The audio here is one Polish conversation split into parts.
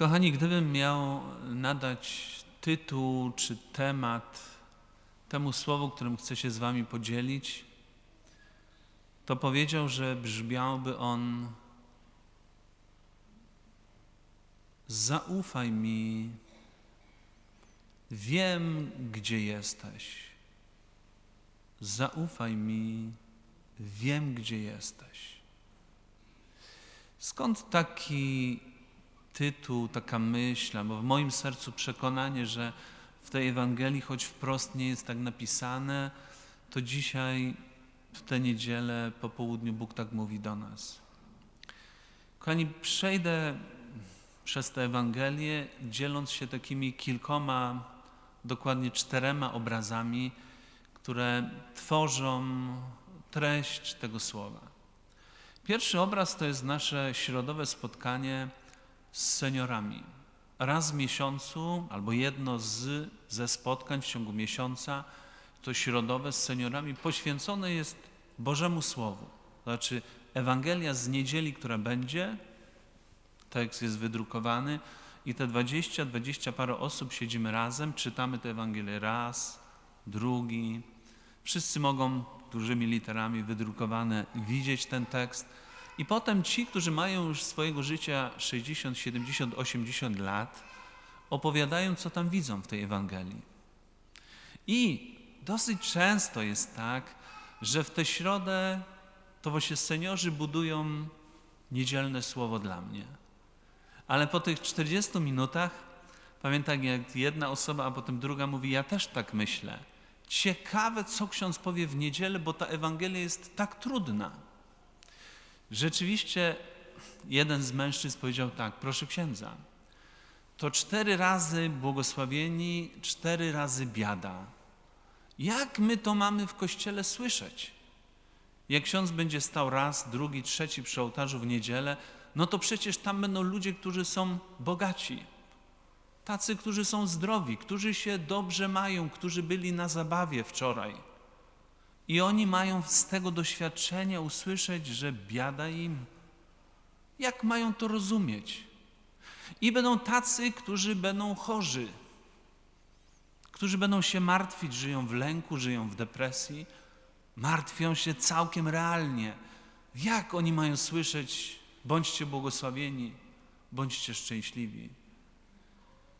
Kochani, gdybym miał nadać tytuł czy temat temu słowu, którym chcę się z Wami podzielić, to powiedział, że brzmiałby on: Zaufaj mi, wiem, gdzie jesteś. Zaufaj mi, wiem, gdzie jesteś. Skąd taki tytuł, taka myśl, bo w moim sercu przekonanie, że w tej Ewangelii, choć wprost nie jest tak napisane, to dzisiaj w tę niedzielę po południu Bóg tak mówi do nas. Kochani, przejdę przez tę Ewangelię, dzieląc się takimi kilkoma, dokładnie czterema obrazami, które tworzą treść tego słowa. Pierwszy obraz to jest nasze środowe spotkanie z seniorami. Raz w miesiącu, albo jedno z, ze spotkań w ciągu miesiąca, to środowe z seniorami, poświęcone jest Bożemu Słowu. To znaczy Ewangelia z niedzieli, która będzie, tekst jest wydrukowany i te 20, 20 parę osób siedzimy razem, czytamy tę Ewangelię raz, drugi. Wszyscy mogą dużymi literami wydrukowane widzieć ten tekst. I potem ci, którzy mają już swojego życia 60, 70, 80 lat, opowiadają, co tam widzą w tej Ewangelii. I dosyć często jest tak, że w tę środę to właśnie seniorzy budują niedzielne słowo dla mnie. Ale po tych 40 minutach pamiętam, jak jedna osoba, a potem druga mówi: Ja też tak myślę. Ciekawe, co ksiądz powie w niedzielę, bo ta Ewangelia jest tak trudna. Rzeczywiście jeden z mężczyzn powiedział tak, proszę księdza, to cztery razy błogosławieni, cztery razy biada. Jak my to mamy w kościele słyszeć? Jak ksiądz będzie stał raz, drugi, trzeci przy ołtarzu w niedzielę, no to przecież tam będą ludzie, którzy są bogaci, tacy, którzy są zdrowi, którzy się dobrze mają, którzy byli na zabawie wczoraj. I oni mają z tego doświadczenia usłyszeć, że biada im. Jak mają to rozumieć? I będą tacy, którzy będą chorzy, którzy będą się martwić, żyją w lęku, żyją w depresji, martwią się całkiem realnie. Jak oni mają słyszeć, bądźcie błogosławieni, bądźcie szczęśliwi?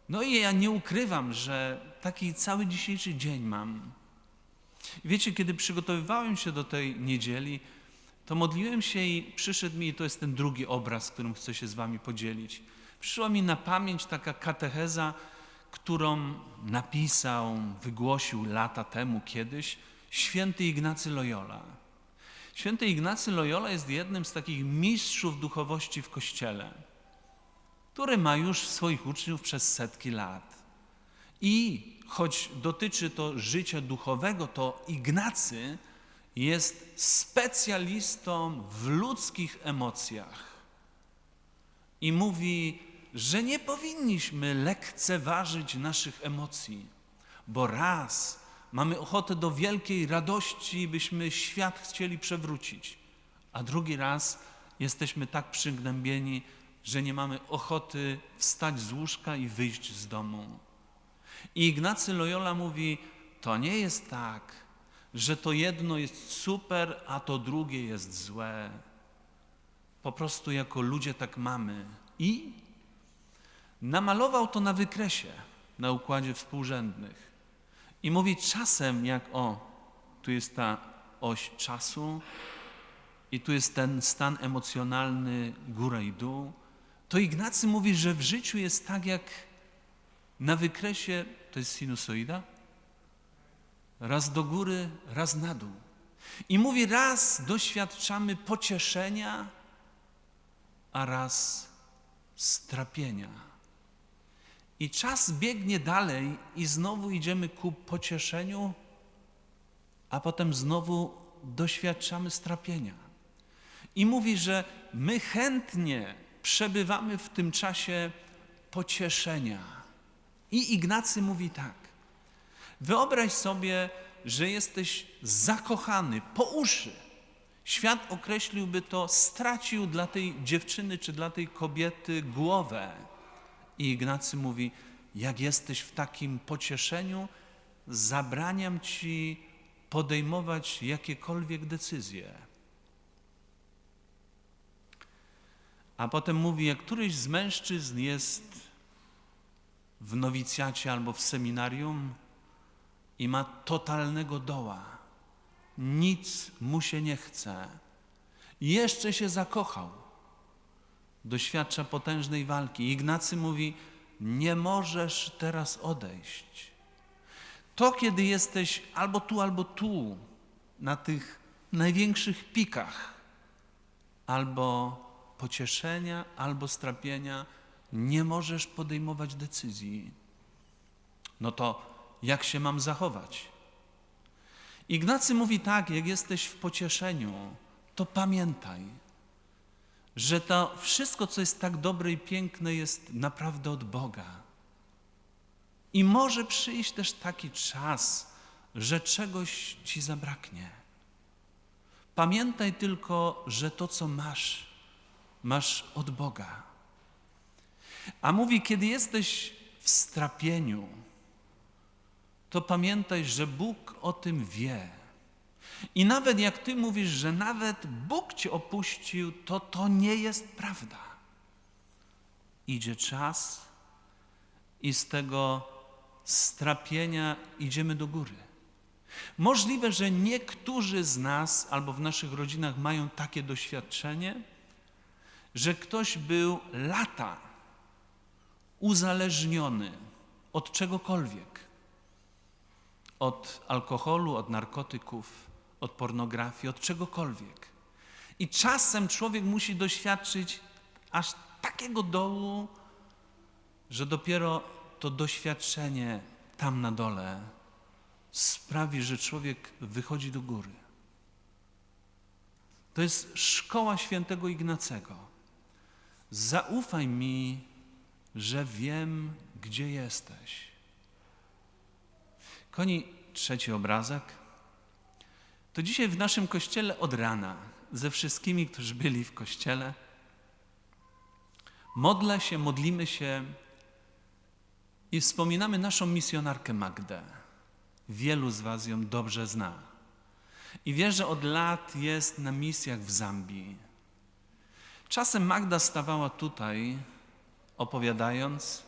No i ja nie ukrywam, że taki cały dzisiejszy dzień mam. Wiecie, kiedy przygotowywałem się do tej niedzieli, to modliłem się i przyszedł mi, i to jest ten drugi obraz, którym chcę się z wami podzielić. Przyszła mi na pamięć taka katecheza, którą napisał, wygłosił lata temu kiedyś święty Ignacy Loyola. Święty Ignacy Loyola jest jednym z takich mistrzów duchowości w Kościele, który ma już swoich uczniów przez setki lat. I choć dotyczy to życia duchowego, to Ignacy jest specjalistą w ludzkich emocjach. I mówi, że nie powinniśmy lekceważyć naszych emocji, bo raz mamy ochotę do wielkiej radości, byśmy świat chcieli przewrócić, a drugi raz jesteśmy tak przygnębieni, że nie mamy ochoty wstać z łóżka i wyjść z domu. I Ignacy Loyola mówi: To nie jest tak, że to jedno jest super, a to drugie jest złe. Po prostu jako ludzie tak mamy. I namalował to na wykresie, na układzie współrzędnych. I mówi czasem, jak o, tu jest ta oś czasu, i tu jest ten stan emocjonalny, góra i dół, to Ignacy mówi, że w życiu jest tak jak na wykresie to jest sinusoida, raz do góry, raz na dół. I mówi, raz doświadczamy pocieszenia, a raz strapienia. I czas biegnie dalej i znowu idziemy ku pocieszeniu, a potem znowu doświadczamy strapienia. I mówi, że my chętnie przebywamy w tym czasie pocieszenia i Ignacy mówi tak. Wyobraź sobie, że jesteś zakochany po uszy. Świat określiłby to, stracił dla tej dziewczyny czy dla tej kobiety głowę. I Ignacy mówi, jak jesteś w takim pocieszeniu, zabraniam ci podejmować jakiekolwiek decyzje. A potem mówi, jak któryś z mężczyzn jest w nowicjacie albo w seminarium i ma totalnego doła, nic mu się nie chce, jeszcze się zakochał, doświadcza potężnej walki. Ignacy mówi, nie możesz teraz odejść. To, kiedy jesteś albo tu, albo tu, na tych największych pikach, albo pocieszenia, albo strapienia, nie możesz podejmować decyzji. No to jak się mam zachować? Ignacy mówi tak, jak jesteś w pocieszeniu, to pamiętaj, że to wszystko, co jest tak dobre i piękne, jest naprawdę od Boga. I może przyjść też taki czas, że czegoś ci zabraknie. Pamiętaj tylko, że to, co masz, masz od Boga. A mówi, kiedy jesteś w strapieniu, to pamiętaj, że Bóg o tym wie. I nawet jak ty mówisz, że nawet Bóg cię opuścił, to to nie jest prawda. Idzie czas i z tego strapienia idziemy do góry. Możliwe, że niektórzy z nas albo w naszych rodzinach mają takie doświadczenie, że ktoś był lata uzależniony od czegokolwiek. Od alkoholu, od narkotyków, od pornografii, od czegokolwiek. I czasem człowiek musi doświadczyć aż takiego dołu, że dopiero to doświadczenie tam na dole sprawi, że człowiek wychodzi do góry. To jest szkoła świętego Ignacego. Zaufaj mi, że wiem, gdzie jesteś. Koni, trzeci obrazek. To dzisiaj w naszym kościele od rana, ze wszystkimi, którzy byli w kościele, modlę się, modlimy się i wspominamy naszą misjonarkę Magdę. Wielu z Was ją dobrze zna. I wie, że od lat jest na misjach w Zambii. Czasem Magda stawała tutaj, opowiadając.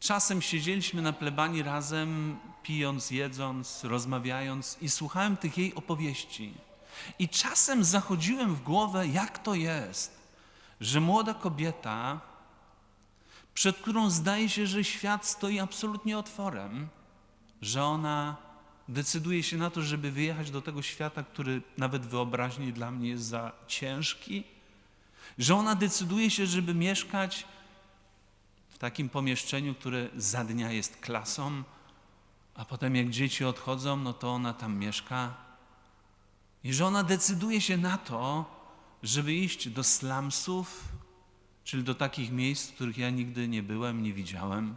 Czasem siedzieliśmy na plebanii razem, pijąc, jedząc, rozmawiając i słuchałem tych jej opowieści. I czasem zachodziłem w głowę, jak to jest, że młoda kobieta przed którą zdaje się, że świat stoi absolutnie otworem, że ona decyduje się na to, żeby wyjechać do tego świata, który nawet wyobraźnie dla mnie jest za ciężki, że ona decyduje się, żeby mieszkać w takim pomieszczeniu, które za dnia jest klasą, a potem jak dzieci odchodzą, no to ona tam mieszka. I że ona decyduje się na to, żeby iść do slumsów, czyli do takich miejsc, których ja nigdy nie byłem, nie widziałem,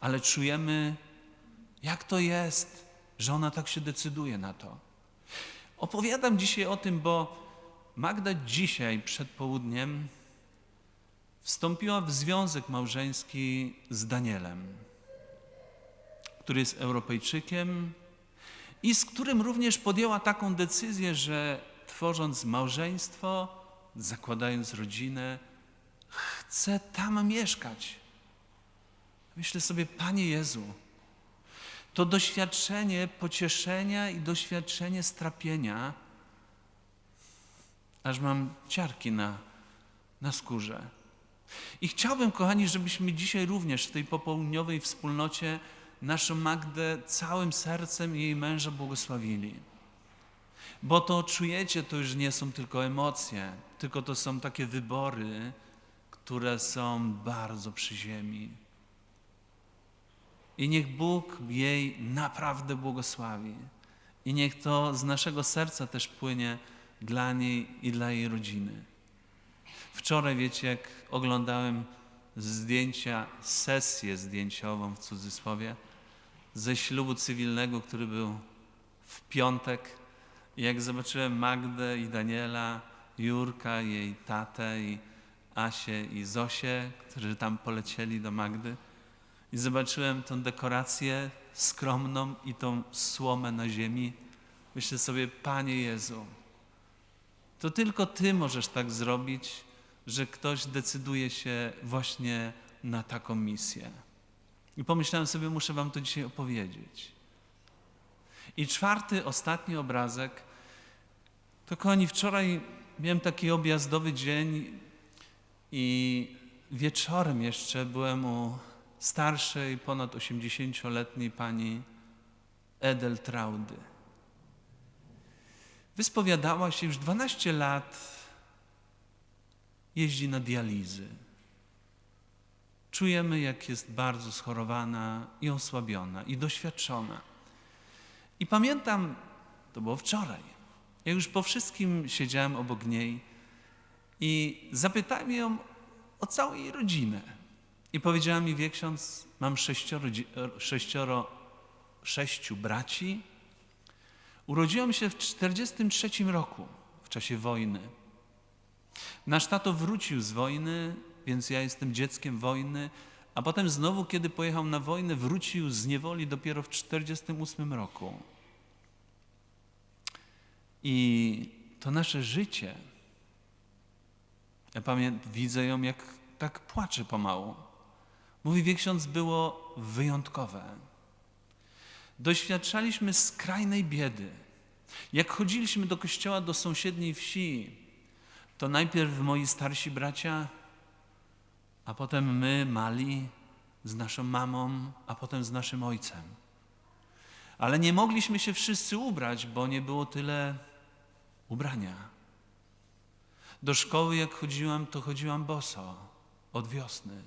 ale czujemy, jak to jest, że ona tak się decyduje na to. Opowiadam dzisiaj o tym, bo Magda dzisiaj przed południem wstąpiła w związek małżeński z Danielem, który jest Europejczykiem i z którym również podjęła taką decyzję, że tworząc małżeństwo, zakładając rodzinę, chcę tam mieszkać. Myślę sobie, Panie Jezu, to doświadczenie pocieszenia i doświadczenie strapienia, aż mam ciarki na, na skórze. I chciałbym, kochani, żebyśmy dzisiaj również w tej popołudniowej wspólnocie naszą Magdę całym sercem i jej męża błogosławili. Bo to czujecie, to już nie są tylko emocje, tylko to są takie wybory, które są bardzo przy ziemi. I niech Bóg jej naprawdę błogosławi. I niech to z naszego serca też płynie dla niej i dla jej rodziny. Wczoraj, wiecie, jak oglądałem zdjęcia, sesję zdjęciową w cudzysłowie, ze ślubu cywilnego, który był w piątek, i jak zobaczyłem Magdę i Daniela, Jurka, jej tatę i Asię i Zosię, którzy tam polecieli do Magdy. I zobaczyłem tą dekorację skromną i tą słomę na ziemi. Myślę sobie, Panie Jezu, to tylko Ty możesz tak zrobić, że ktoś decyduje się właśnie na taką misję. I pomyślałem sobie, muszę Wam to dzisiaj opowiedzieć. I czwarty, ostatni obrazek. To kochani, wczoraj miałem taki objazdowy dzień i wieczorem jeszcze byłem u starszej, ponad 80-letniej pani Edel Traudy. Wyspowiadała się już 12 lat, jeździ na dializy. Czujemy, jak jest bardzo schorowana i osłabiona, i doświadczona. I pamiętam, to było wczoraj, ja już po wszystkim siedziałem obok niej i zapytałem ją o całą jej rodzinę. I powiedziała mi, wie ksiądz, mam sześcioro, sześcioro, sześciu braci. Urodziłam się w 1943 roku, w czasie wojny. Nasz tato wrócił z wojny, więc ja jestem dzieckiem wojny, a potem znowu, kiedy pojechał na wojnę, wrócił z niewoli dopiero w 1948 roku. I to nasze życie, ja pamiętam, widzę ją, jak tak płacze pomału. Mówi, wie ksiądz, było wyjątkowe. Doświadczaliśmy skrajnej biedy. Jak chodziliśmy do kościoła do sąsiedniej wsi, to najpierw moi starsi bracia, a potem my, mali, z naszą mamą, a potem z naszym ojcem. Ale nie mogliśmy się wszyscy ubrać, bo nie było tyle ubrania. Do szkoły, jak chodziłam, to chodziłam boso od wiosny.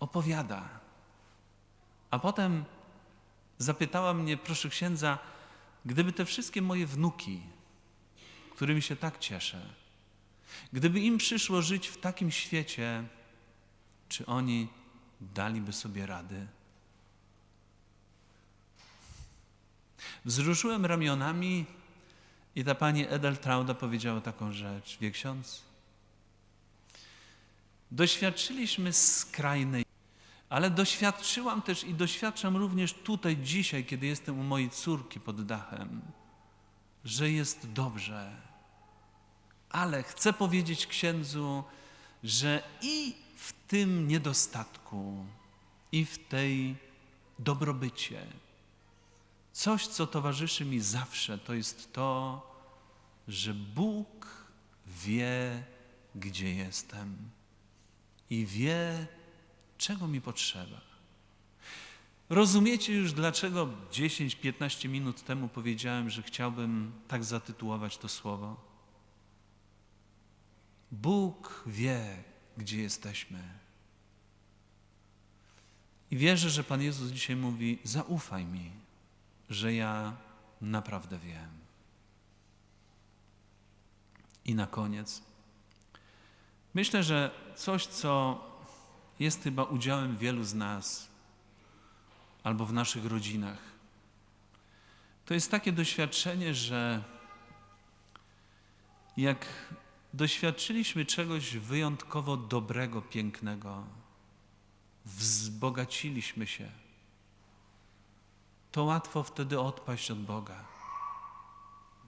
Opowiada. A potem zapytała mnie, proszę księdza, gdyby te wszystkie moje wnuki, którymi się tak cieszę, gdyby im przyszło żyć w takim świecie, czy oni daliby sobie rady? Wzruszyłem ramionami i ta pani Edeltrauda powiedziała taką rzecz. Wie ksiądz? Doświadczyliśmy skrajnej, ale doświadczyłam też i doświadczam również tutaj dzisiaj, kiedy jestem u mojej córki pod dachem, że jest dobrze. Ale chcę powiedzieć księdzu, że i w tym niedostatku, i w tej dobrobycie, coś, co towarzyszy mi zawsze, to jest to, że Bóg wie, gdzie jestem i wie, czego mi potrzeba. Rozumiecie już, dlaczego 10-15 minut temu powiedziałem, że chciałbym tak zatytułować to słowo? Bóg wie, gdzie jesteśmy. I wierzę, że Pan Jezus dzisiaj mówi: Zaufaj mi, że ja naprawdę wiem. I na koniec, myślę, że coś, co jest chyba udziałem wielu z nas, albo w naszych rodzinach, to jest takie doświadczenie, że jak doświadczyliśmy czegoś wyjątkowo dobrego, pięknego, wzbogaciliśmy się, to łatwo wtedy odpaść od Boga,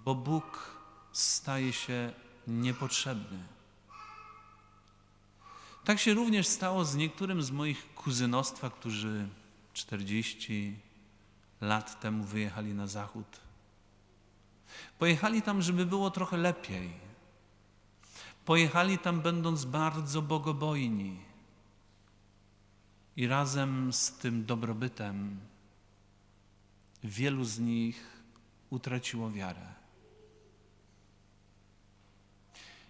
bo Bóg staje się niepotrzebny. Tak się również stało z niektórym z moich kuzynostwa, którzy 40 lat temu wyjechali na zachód. Pojechali tam, żeby było trochę lepiej. Pojechali tam, będąc bardzo bogobojni. I razem z tym dobrobytem wielu z nich utraciło wiarę.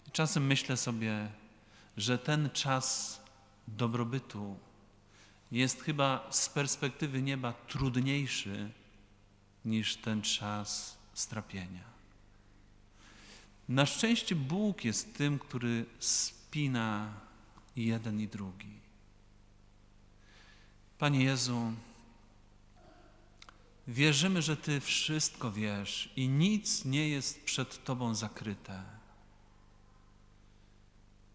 I czasem myślę sobie, że ten czas dobrobytu jest chyba z perspektywy nieba trudniejszy niż ten czas strapienia. Na szczęście Bóg jest tym, który spina jeden i drugi. Panie Jezu, wierzymy, że Ty wszystko wiesz i nic nie jest przed Tobą zakryte.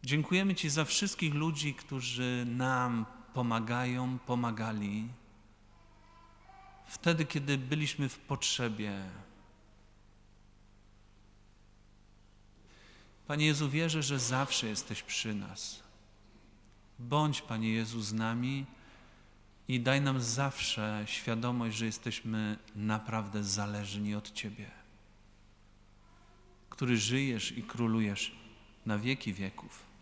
Dziękujemy Ci za wszystkich ludzi, którzy nam pomagają, pomagali wtedy, kiedy byliśmy w potrzebie. Panie Jezu, wierzę, że zawsze jesteś przy nas. Bądź, Panie Jezu, z nami i daj nam zawsze świadomość, że jesteśmy naprawdę zależni od Ciebie, który żyjesz i królujesz na wieki wieków.